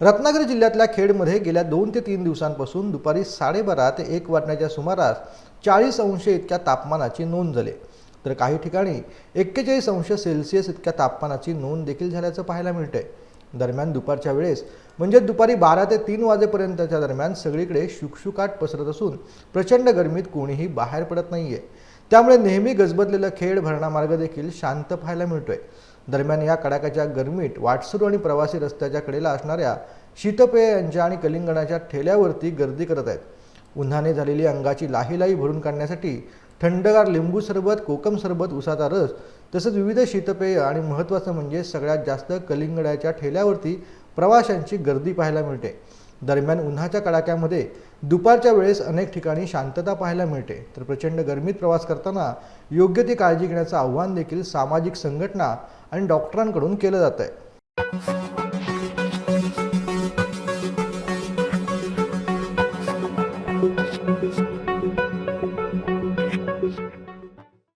रत्नागिरी जिल्ह्यातल्या खेडमध्ये गेल्या दोन ते तीन दिवसांपासून दुपारी साडेबारा ते एक वाजण्याच्या सुमारास चाळीस अंश इतक्या तापमानाची नोंद झाली. तर काही ठिकाणी एक्केचाळीस अंश सेल्सिअस इतक्या तापमानाची नोंद देखील झाल्याचं पाहायला मिळते दरम्यान दुपारच्या वेळेस म्हणजे दुपारी बारा ते तीन वाजेपर्यंतच्या दरम्यान सगळीकडे शुकशुकाट पसरत असून प्रचंड गरमीत कोणीही बाहेर पडत नाहीये. त्यामुळे नेहमी गजबजलेलं खेड भरणा मार्ग देखील शांत पाहायला मिळतोय. दरम्यान या कडाक्याच्या गरमीत वाटसरू आणि प्रवासी रस्त्याच्या कडेला असणाऱ्या शीतपेय यांच्या आणि कलिंगणाच्या ठेल्यावरती गर्दी करत आहेत. उन्हाने झालेली अंगाची लाहीलाही भरून काढण्यासाठी थंडगार लिंबू सरबत कोकम सरबत उसाचा रस तसंच विविध शीतपेय आणि महत्त्वाचं म्हणजे सगळ्यात जास्त कलिंगडाच्या ठेल्यावरती प्रवाशांची गर्दी पाहायला मिळते. दरम्यान उन्हाच्या कडाक्यामध्ये दुपारच्या वेळेस अनेक ठिकाणी शांतता पाहायला मिळते तर प्रचंड गर्मीत प्रवास करताना योग्य ती काळजी घेण्याचं आव्हान देखील सामाजिक संघटना आणि डॉक्टरांकडून केलं जात आहे